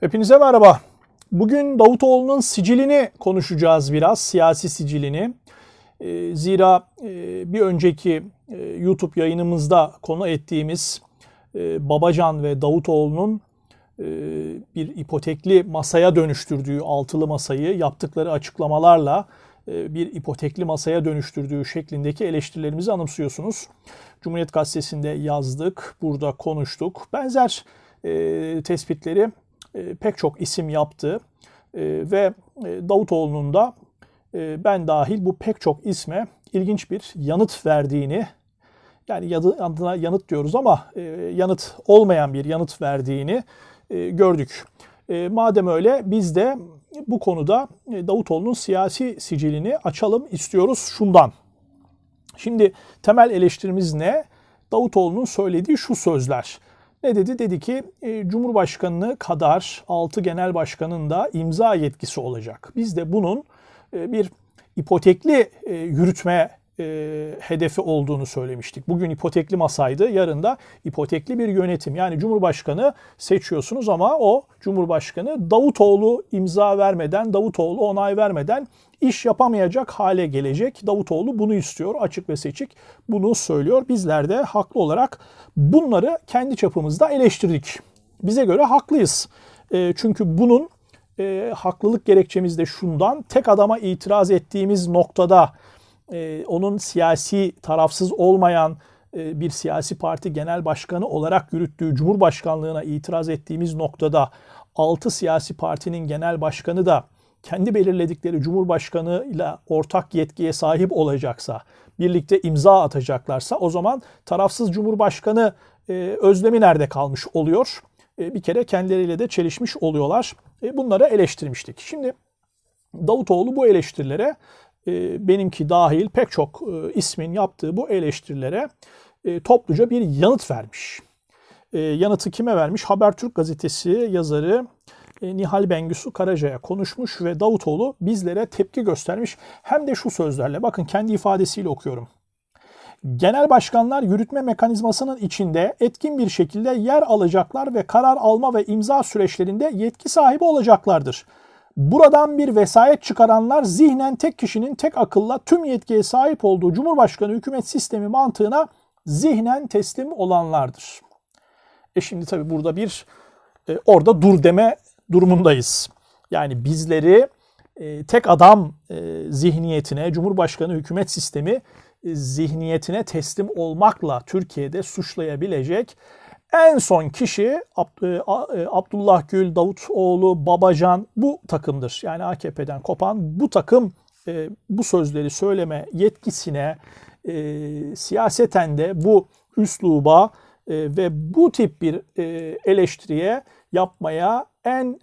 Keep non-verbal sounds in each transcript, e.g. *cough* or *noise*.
Hepinize merhaba. Bugün Davutoğlu'nun sicilini konuşacağız biraz, siyasi sicilini. Ee, Zira e, bir önceki e, YouTube yayınımızda konu ettiğimiz e, Babacan ve Davutoğlu'nun bir ipotekli masaya dönüştürdüğü altılı masayı yaptıkları açıklamalarla bir ipotekli masaya dönüştürdüğü şeklindeki eleştirilerimizi anımsıyorsunuz. Cumhuriyet Gazetesi'nde yazdık, burada konuştuk. Benzer e, tespitleri e, pek çok isim yaptı E, ve e, Davutoğlu'nun da e, ben dahil bu pek çok isme ilginç bir yanıt verdiğini yani yadı- adına yanıt diyoruz ama e, yanıt olmayan bir yanıt verdiğini e, gördük. E, madem öyle biz de bu konuda e, Davutoğlu'nun siyasi sicilini açalım istiyoruz şundan. Şimdi temel eleştirimiz ne? Davutoğlu'nun söylediği şu sözler. Ne dedi? Dedi ki e, Cumhurbaşkanı kadar 6 genel başkanın da imza yetkisi olacak. Biz de bunun e, bir ipotekli e, yürütme e, hedefi olduğunu söylemiştik. Bugün ipotekli masaydı, yarın da ipotekli bir yönetim. Yani Cumhurbaşkanı seçiyorsunuz ama o Cumhurbaşkanı Davutoğlu imza vermeden, Davutoğlu onay vermeden iş yapamayacak hale gelecek. Davutoğlu bunu istiyor, açık ve seçik bunu söylüyor. Bizler de haklı olarak bunları kendi çapımızda eleştirdik. Bize göre haklıyız. E, çünkü bunun e, haklılık gerekçemiz de şundan. Tek adama itiraz ettiğimiz noktada e, onun siyasi tarafsız olmayan e, bir siyasi parti genel başkanı olarak yürüttüğü Cumhurbaşkanlığına itiraz ettiğimiz noktada 6 siyasi partinin genel başkanı da kendi belirledikleri Cumhurbaşkanı ile ortak yetkiye sahip olacaksa, birlikte imza atacaklarsa o zaman tarafsız Cumhurbaşkanı e, özlemi nerede kalmış oluyor? E, bir kere kendileriyle de çelişmiş oluyorlar. E, bunları eleştirmiştik. Şimdi Davutoğlu bu eleştirilere benimki dahil pek çok e, ismin yaptığı bu eleştirilere e, topluca bir yanıt vermiş. E, yanıtı kime vermiş? Habertürk gazetesi yazarı Nihal Bengüsü Karaca'ya konuşmuş ve Davutoğlu bizlere tepki göstermiş. Hem de şu sözlerle bakın kendi ifadesiyle okuyorum. Genel başkanlar yürütme mekanizmasının içinde etkin bir şekilde yer alacaklar ve karar alma ve imza süreçlerinde yetki sahibi olacaklardır. Buradan bir vesayet çıkaranlar zihnen tek kişinin tek akılla tüm yetkiye sahip olduğu Cumhurbaşkanı hükümet sistemi mantığına zihnen teslim olanlardır. E şimdi tabii burada bir e, orada dur deme durumundayız. Yani bizleri e, tek adam e, zihniyetine, Cumhurbaşkanı hükümet sistemi e, zihniyetine teslim olmakla Türkiye'de suçlayabilecek en son kişi e, e, Abdullah Gül, Davutoğlu, Babacan bu takımdır. Yani AKP'den kopan bu takım e, bu sözleri söyleme yetkisine siyaseten de bu üsluba ve bu tip bir eleştiriye yapmaya en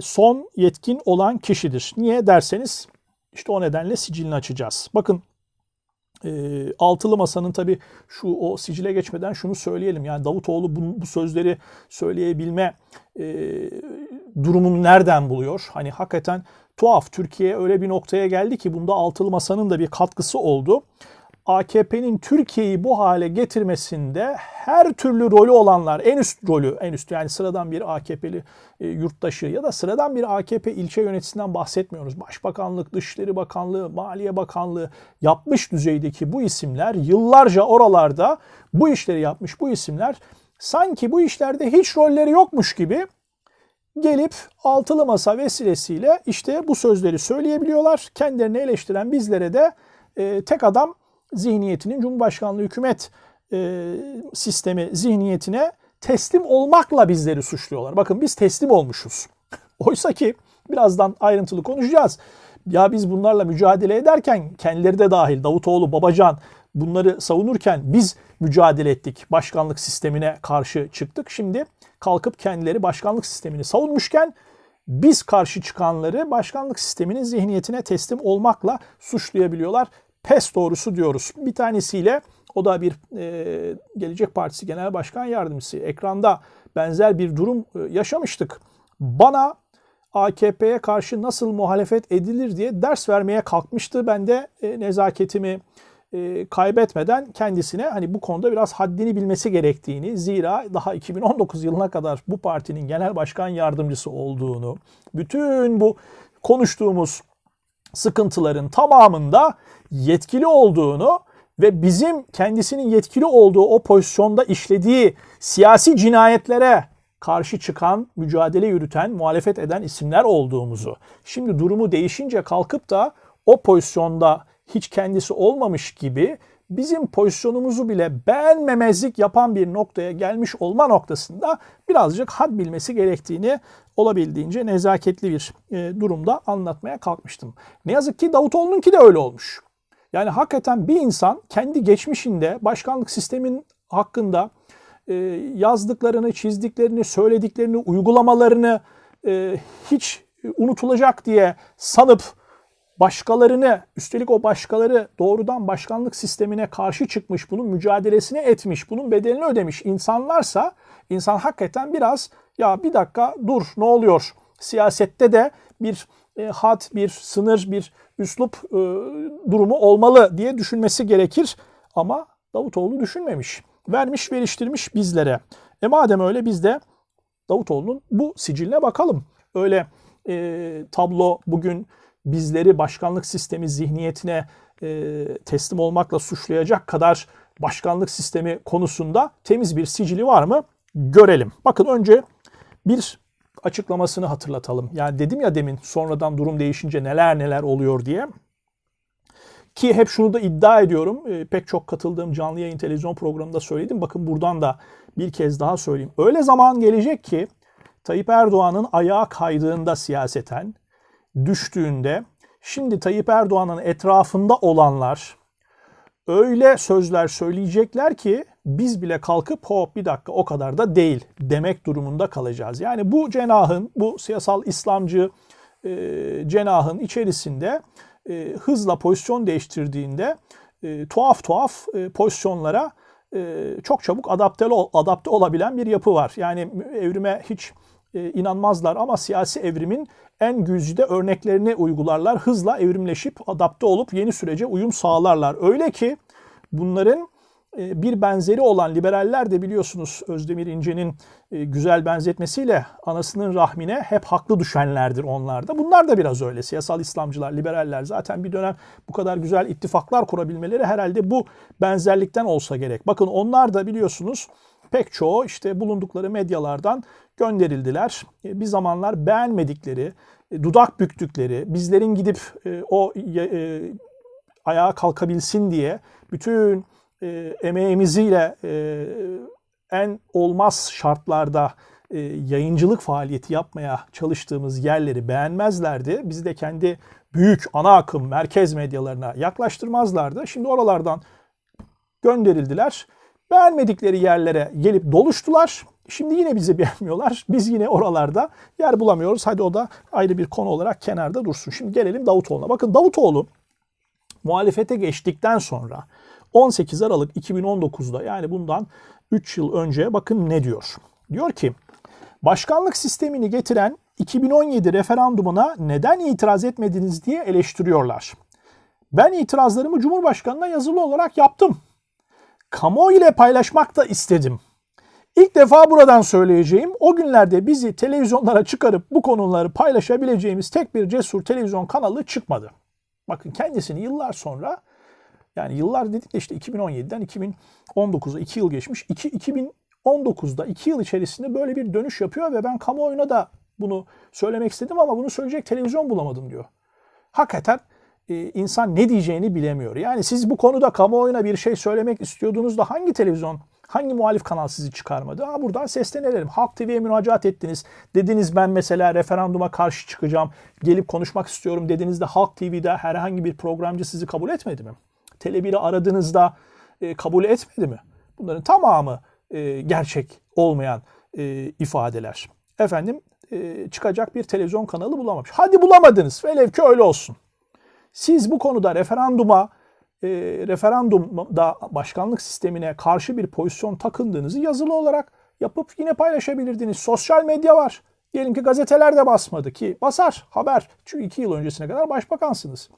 son yetkin olan kişidir. Niye derseniz işte o nedenle sicilini açacağız. Bakın e, altılı masanın tabii şu o sicile geçmeden şunu söyleyelim. Yani Davutoğlu bu, bu sözleri söyleyebilme e, durumunu nereden buluyor? Hani hakikaten tuhaf. Türkiye öyle bir noktaya geldi ki bunda altılı masanın da bir katkısı oldu. AKP'nin Türkiye'yi bu hale getirmesinde her türlü rolü olanlar, en üst rolü, en üst yani sıradan bir AKP'li e, yurttaşı ya da sıradan bir AKP ilçe yöneticisinden bahsetmiyoruz. Başbakanlık, Dışişleri Bakanlığı, Maliye Bakanlığı yapmış düzeydeki bu isimler yıllarca oralarda bu işleri yapmış bu isimler sanki bu işlerde hiç rolleri yokmuş gibi gelip altılı masa vesilesiyle işte bu sözleri söyleyebiliyorlar. Kendilerini eleştiren bizlere de e, tek adam zihniyetinin Cumhurbaşkanlığı hükümet e, sistemi zihniyetine teslim olmakla bizleri suçluyorlar. Bakın biz teslim olmuşuz. *laughs* Oysa ki birazdan ayrıntılı konuşacağız. Ya biz bunlarla mücadele ederken kendileri de dahil Davutoğlu, Babacan bunları savunurken biz mücadele ettik. Başkanlık sistemine karşı çıktık. Şimdi kalkıp kendileri başkanlık sistemini savunmuşken biz karşı çıkanları başkanlık sisteminin zihniyetine teslim olmakla suçlayabiliyorlar. Pes doğrusu diyoruz. Bir tanesiyle o da bir e, Gelecek Partisi Genel Başkan Yardımcısı. Ekranda benzer bir durum e, yaşamıştık. Bana AKP'ye karşı nasıl muhalefet edilir diye ders vermeye kalkmıştı. Ben de e, nezaketimi e, kaybetmeden kendisine hani bu konuda biraz haddini bilmesi gerektiğini zira daha 2019 yılına kadar bu partinin genel başkan yardımcısı olduğunu bütün bu konuştuğumuz sıkıntıların tamamında yetkili olduğunu ve bizim kendisinin yetkili olduğu o pozisyonda işlediği siyasi cinayetlere karşı çıkan, mücadele yürüten, muhalefet eden isimler olduğumuzu. Şimdi durumu değişince kalkıp da o pozisyonda hiç kendisi olmamış gibi bizim pozisyonumuzu bile beğenmemezlik yapan bir noktaya gelmiş olma noktasında birazcık had bilmesi gerektiğini olabildiğince nezaketli bir e, durumda anlatmaya kalkmıştım. Ne yazık ki Davutoğlu'nunki de öyle olmuş. Yani hakikaten bir insan kendi geçmişinde başkanlık sistemin hakkında e, yazdıklarını, çizdiklerini, söylediklerini, uygulamalarını e, hiç unutulacak diye sanıp başkalarını, üstelik o başkaları doğrudan başkanlık sistemine karşı çıkmış, bunun mücadelesini etmiş, bunun bedelini ödemiş insanlarsa insan hakikaten biraz ya bir dakika dur ne oluyor? Siyasette de bir e, had, bir sınır, bir üslup e, durumu olmalı diye düşünmesi gerekir. Ama Davutoğlu düşünmemiş. Vermiş veriştirmiş bizlere. E madem öyle biz de Davutoğlu'nun bu siciline bakalım. Öyle e, tablo bugün bizleri başkanlık sistemi zihniyetine e, teslim olmakla suçlayacak kadar başkanlık sistemi konusunda temiz bir sicili var mı? Görelim. Bakın önce bir açıklamasını hatırlatalım. Yani dedim ya demin sonradan durum değişince neler neler oluyor diye. Ki hep şunu da iddia ediyorum. E, pek çok katıldığım canlı yayın televizyon programında söyledim. Bakın buradan da bir kez daha söyleyeyim. Öyle zaman gelecek ki Tayyip Erdoğan'ın ayağa kaydığında siyaseten, düştüğünde şimdi Tayyip Erdoğan'ın etrafında olanlar öyle sözler söyleyecekler ki biz bile kalkıp hop bir dakika o kadar da değil demek durumunda kalacağız. Yani bu cenahın, bu siyasal İslamcı e, cenahın içerisinde e, hızla pozisyon değiştirdiğinde e, tuhaf tuhaf e, pozisyonlara e, çok çabuk adapte, adapte olabilen bir yapı var. Yani evrime hiç e, inanmazlar ama siyasi evrimin en güzide örneklerini uygularlar. Hızla evrimleşip adapte olup yeni sürece uyum sağlarlar. Öyle ki bunların e, bir benzeri olan liberaller de biliyorsunuz Özdemir İnce'nin e, güzel benzetmesiyle anasının rahmine hep haklı düşenlerdir onlar da. Bunlar da biraz öyle. Siyasal İslamcılar, liberaller zaten bir dönem bu kadar güzel ittifaklar kurabilmeleri herhalde bu benzerlikten olsa gerek. Bakın onlar da biliyorsunuz pek çoğu işte bulundukları medyalardan gönderildiler. E, bir zamanlar beğenmedikleri, dudak büktükleri, bizlerin gidip o ayağa kalkabilsin diye bütün e, emeğimiziyle e, en olmaz şartlarda e, yayıncılık faaliyeti yapmaya çalıştığımız yerleri beğenmezlerdi. Bizi de kendi büyük ana akım merkez medyalarına yaklaştırmazlardı. Şimdi oralardan gönderildiler. Beğenmedikleri yerlere gelip doluştular. Şimdi yine bizi *laughs* beğenmiyorlar. Biz yine oralarda yer bulamıyoruz. Hadi o da ayrı bir konu olarak kenarda dursun. Şimdi gelelim Davutoğlu'na. Bakın Davutoğlu muhalefete geçtikten sonra 18 Aralık 2019'da yani bundan 3 yıl önce bakın ne diyor. Diyor ki başkanlık sistemini getiren 2017 referandumuna neden itiraz etmediniz diye eleştiriyorlar. Ben itirazlarımı Cumhurbaşkanı'na yazılı olarak yaptım. Kamuoyu ile paylaşmak da istedim. İlk defa buradan söyleyeceğim o günlerde bizi televizyonlara çıkarıp bu konuları paylaşabileceğimiz tek bir cesur televizyon kanalı çıkmadı. Bakın kendisini yıllar sonra yani yıllar dedik de işte 2017'den 2019'a 2 yıl geçmiş. 2, 2019'da 2 yıl içerisinde böyle bir dönüş yapıyor ve ben kamuoyuna da bunu söylemek istedim ama bunu söyleyecek televizyon bulamadım diyor. Hakikaten insan ne diyeceğini bilemiyor. Yani siz bu konuda kamuoyuna bir şey söylemek istiyordunuz da hangi televizyon, hangi muhalif kanal sizi çıkarmadı? Ha buradan seslenelim. Halk TV'ye müracaat ettiniz. Dediniz ben mesela referanduma karşı çıkacağım. Gelip konuşmak istiyorum dediniz de Halk TV'de herhangi bir programcı sizi kabul etmedi mi? Tele1'i aradığınızda e, kabul etmedi mi? Bunların tamamı e, gerçek olmayan e, ifadeler. Efendim e, çıkacak bir televizyon kanalı bulamamış. Hadi bulamadınız. Velev ki öyle olsun. Siz bu konuda referanduma e, referandumda başkanlık sistemine karşı bir pozisyon takındığınızı yazılı olarak yapıp yine paylaşabilirdiniz. Sosyal medya var. Diyelim ki gazeteler de basmadı ki basar haber. Çünkü iki yıl öncesine kadar başbakansınız.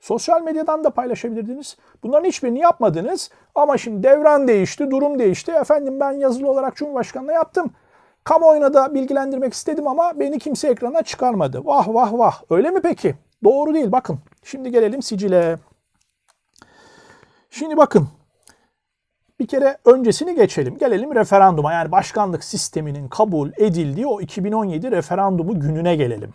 Sosyal medyadan da paylaşabilirdiniz. Bunların hiçbirini yapmadınız ama şimdi devran değişti, durum değişti. Efendim ben yazılı olarak Cumhurbaşkanı'na yaptım. Kamuoyuna da bilgilendirmek istedim ama beni kimse ekrana çıkarmadı. Vah vah vah. Öyle mi peki? Doğru değil. Bakın. Şimdi gelelim sicile. Şimdi bakın. Bir kere öncesini geçelim. Gelelim referanduma. Yani başkanlık sisteminin kabul edildiği o 2017 referandumu gününe gelelim.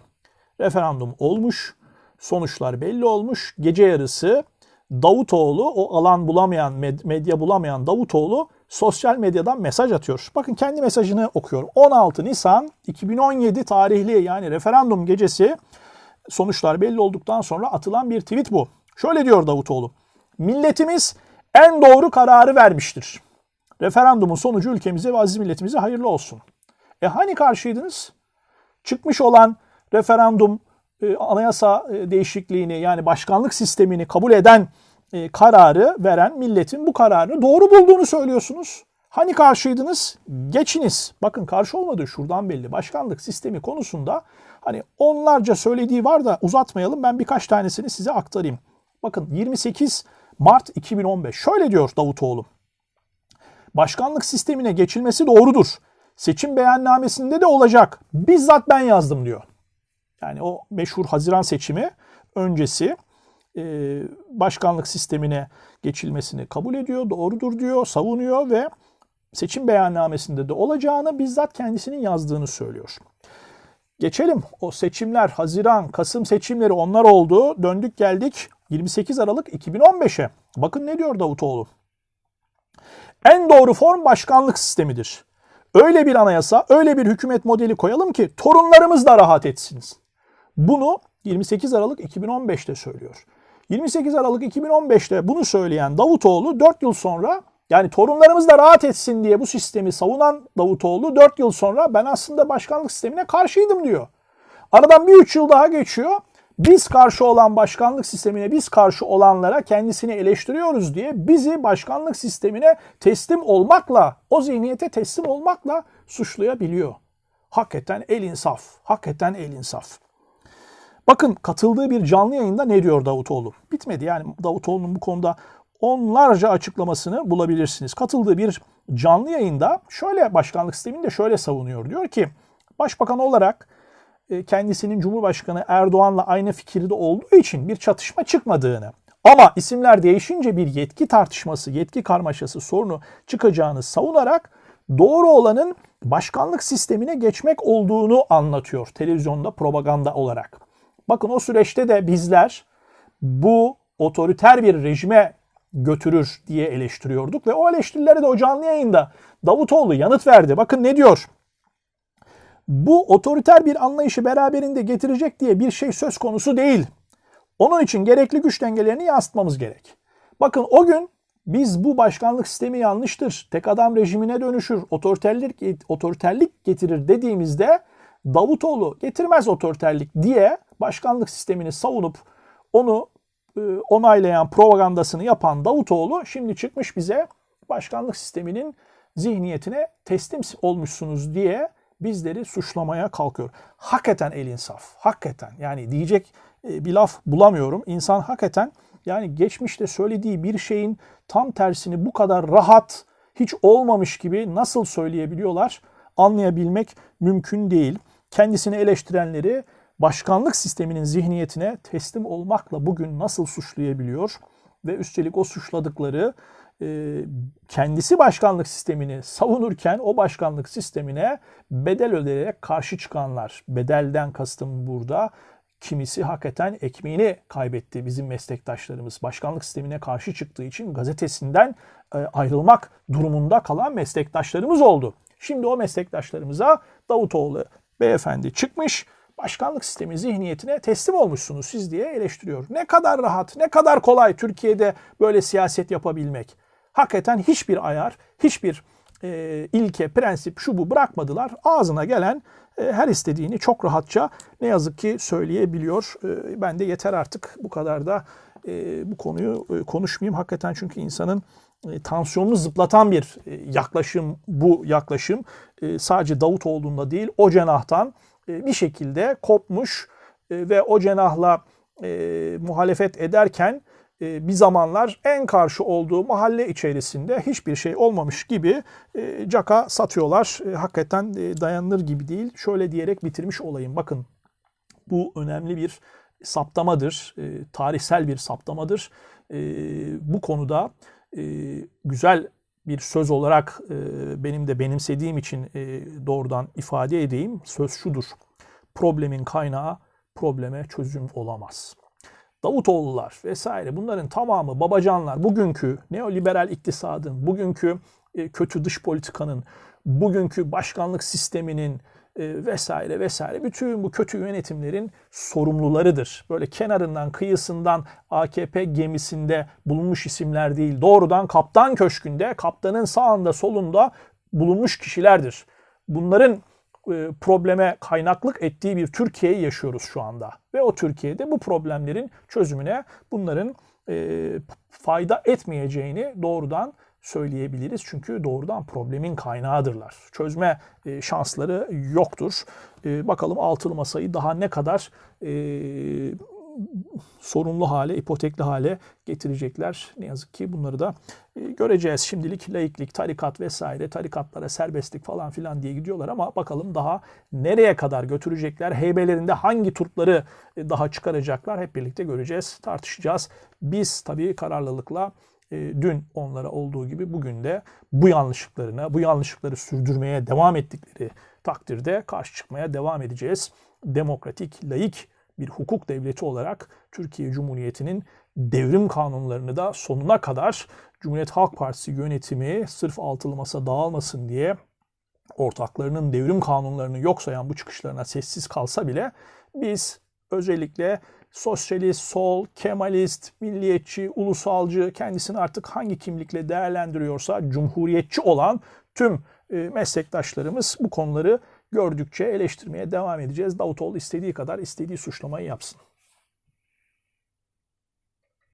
Referandum olmuş. Sonuçlar belli olmuş. Gece yarısı Davutoğlu o alan bulamayan, medya bulamayan Davutoğlu sosyal medyadan mesaj atıyor. Bakın kendi mesajını okuyorum. 16 Nisan 2017 tarihli yani referandum gecesi sonuçlar belli olduktan sonra atılan bir tweet bu. Şöyle diyor Davutoğlu. Milletimiz en doğru kararı vermiştir. Referandumun sonucu ülkemize ve aziz milletimize hayırlı olsun. E hani karşıydınız? Çıkmış olan referandum e, anayasa e, değişikliğini yani başkanlık sistemini kabul eden e, kararı veren milletin bu kararını doğru bulduğunu söylüyorsunuz. Hani karşıydınız? Geçiniz. Bakın karşı olmadığı şuradan belli. Başkanlık sistemi konusunda hani onlarca söylediği var da uzatmayalım. Ben birkaç tanesini size aktarayım. Bakın 28 Mart 2015 şöyle diyor Davutoğlu. Başkanlık sistemine geçilmesi doğrudur. Seçim beyannamesinde de olacak. Bizzat ben yazdım diyor. Yani o meşhur Haziran seçimi öncesi e, başkanlık sistemine geçilmesini kabul ediyor, doğrudur diyor, savunuyor ve seçim beyannamesinde de olacağını bizzat kendisinin yazdığını söylüyor. Geçelim o seçimler Haziran, Kasım seçimleri onlar oldu. Döndük geldik 28 Aralık 2015'e. Bakın ne diyor Davutoğlu. En doğru form başkanlık sistemidir. Öyle bir anayasa, öyle bir hükümet modeli koyalım ki torunlarımız da rahat etsiniz. Bunu 28 Aralık 2015'te söylüyor. 28 Aralık 2015'te bunu söyleyen Davutoğlu 4 yıl sonra yani torunlarımız da rahat etsin diye bu sistemi savunan Davutoğlu 4 yıl sonra ben aslında başkanlık sistemine karşıydım diyor. Aradan bir 3 yıl daha geçiyor. Biz karşı olan başkanlık sistemine, biz karşı olanlara kendisini eleştiriyoruz diye bizi başkanlık sistemine teslim olmakla, o zihniyete teslim olmakla suçlayabiliyor. Hakikaten el insaf. Hakikaten el insaf. Bakın katıldığı bir canlı yayında ne diyor Davutoğlu? Bitmedi yani Davutoğlu'nun bu konuda onlarca açıklamasını bulabilirsiniz. Katıldığı bir canlı yayında şöyle başkanlık sistemini de şöyle savunuyor. Diyor ki başbakan olarak e, kendisinin Cumhurbaşkanı Erdoğan'la aynı fikirde olduğu için bir çatışma çıkmadığını ama isimler değişince bir yetki tartışması, yetki karmaşası sorunu çıkacağını savunarak doğru olanın başkanlık sistemine geçmek olduğunu anlatıyor televizyonda propaganda olarak. Bakın o süreçte de bizler bu otoriter bir rejime götürür diye eleştiriyorduk ve o eleştirilere de o canlı yayında Davutoğlu yanıt verdi. Bakın ne diyor? Bu otoriter bir anlayışı beraberinde getirecek diye bir şey söz konusu değil. Onun için gerekli güç dengelerini yansıtmamız gerek. Bakın o gün biz bu başkanlık sistemi yanlıştır, tek adam rejimine dönüşür, otoriterlik, otoriterlik getirir dediğimizde Davutoğlu getirmez otoriterlik diye başkanlık sistemini savunup onu onaylayan propagandasını yapan Davutoğlu şimdi çıkmış bize başkanlık sisteminin zihniyetine teslim olmuşsunuz diye bizleri suçlamaya kalkıyor. Hakikaten el insaf. Hakikaten yani diyecek e, bir laf bulamıyorum. İnsan hakikaten yani geçmişte söylediği bir şeyin tam tersini bu kadar rahat hiç olmamış gibi nasıl söyleyebiliyorlar anlayabilmek mümkün değil. Kendisini eleştirenleri başkanlık sisteminin zihniyetine teslim olmakla bugün nasıl suçlayabiliyor ve üstelik o suçladıkları e, kendisi başkanlık sistemini savunurken o başkanlık sistemine bedel ödeyerek karşı çıkanlar. Bedelden kastım burada kimisi hakikaten ekmeğini kaybetti bizim meslektaşlarımız. Başkanlık sistemine karşı çıktığı için gazetesinden e, ayrılmak durumunda kalan meslektaşlarımız oldu. Şimdi o meslektaşlarımıza Davutoğlu beyefendi çıkmış başkanlık sistemi zihniyetine teslim olmuşsunuz siz diye eleştiriyor. Ne kadar rahat, ne kadar kolay Türkiye'de böyle siyaset yapabilmek. Hakikaten hiçbir ayar, hiçbir e, ilke, prensip şu bu bırakmadılar. Ağzına gelen e, her istediğini çok rahatça ne yazık ki söyleyebiliyor. E, ben de yeter artık bu kadar da e, bu konuyu e, konuşmayayım. Hakikaten çünkü insanın e, tansiyonunu zıplatan bir e, yaklaşım bu yaklaşım. E, sadece Davutoğlu'nda değil o cenahtan bir şekilde kopmuş e, ve o cenahla e, muhalefet ederken e, bir zamanlar en karşı olduğu mahalle içerisinde hiçbir şey olmamış gibi e, caka satıyorlar. E, hakikaten e, dayanılır gibi değil. Şöyle diyerek bitirmiş olayım. Bakın bu önemli bir saptamadır. E, tarihsel bir saptamadır. E, bu konuda e, güzel bir söz olarak e, benim de benimsediğim için e, doğrudan ifade edeyim. Söz şudur. Problemin kaynağı probleme çözüm olamaz. Davutoğullar vesaire bunların tamamı babacanlar bugünkü neoliberal iktisadın, bugünkü e, kötü dış politikanın, bugünkü başkanlık sisteminin e, vesaire vesaire bütün bu kötü yönetimlerin sorumlularıdır. Böyle kenarından kıyısından AKP gemisinde bulunmuş isimler değil doğrudan kaptan köşkünde kaptanın sağında solunda bulunmuş kişilerdir. Bunların e, probleme kaynaklık ettiği bir Türkiye'yi yaşıyoruz şu anda. Ve o Türkiye'de bu problemlerin çözümüne bunların e, fayda etmeyeceğini doğrudan söyleyebiliriz. Çünkü doğrudan problemin kaynağıdırlar. Çözme e, şansları yoktur. Bakalım altılı masayı daha ne kadar sorunlu hale, ipotekli hale getirecekler. Ne yazık ki bunları da e, göreceğiz. Şimdilik laiklik, tarikat vesaire, tarikatlara serbestlik falan filan diye gidiyorlar ama bakalım daha nereye kadar götürecekler? Heybelerinde hangi turpları e, daha çıkaracaklar? Hep birlikte göreceğiz, tartışacağız. Biz tabii kararlılıkla e, dün onlara olduğu gibi bugün de bu yanlışlıklarına, bu yanlışlıkları sürdürmeye devam ettikleri takdirde karşı çıkmaya devam edeceğiz. Demokratik, laik bir hukuk devleti olarak Türkiye Cumhuriyeti'nin devrim kanunlarını da sonuna kadar Cumhuriyet Halk Partisi yönetimi sırf altılı masa dağılmasın diye ortaklarının devrim kanunlarını yok sayan bu çıkışlarına sessiz kalsa bile biz özellikle sosyalist, sol, kemalist, milliyetçi, ulusalcı kendisini artık hangi kimlikle değerlendiriyorsa cumhuriyetçi olan tüm e, meslektaşlarımız bu konuları gördükçe eleştirmeye devam edeceğiz. Davutoğlu istediği kadar istediği suçlamayı yapsın.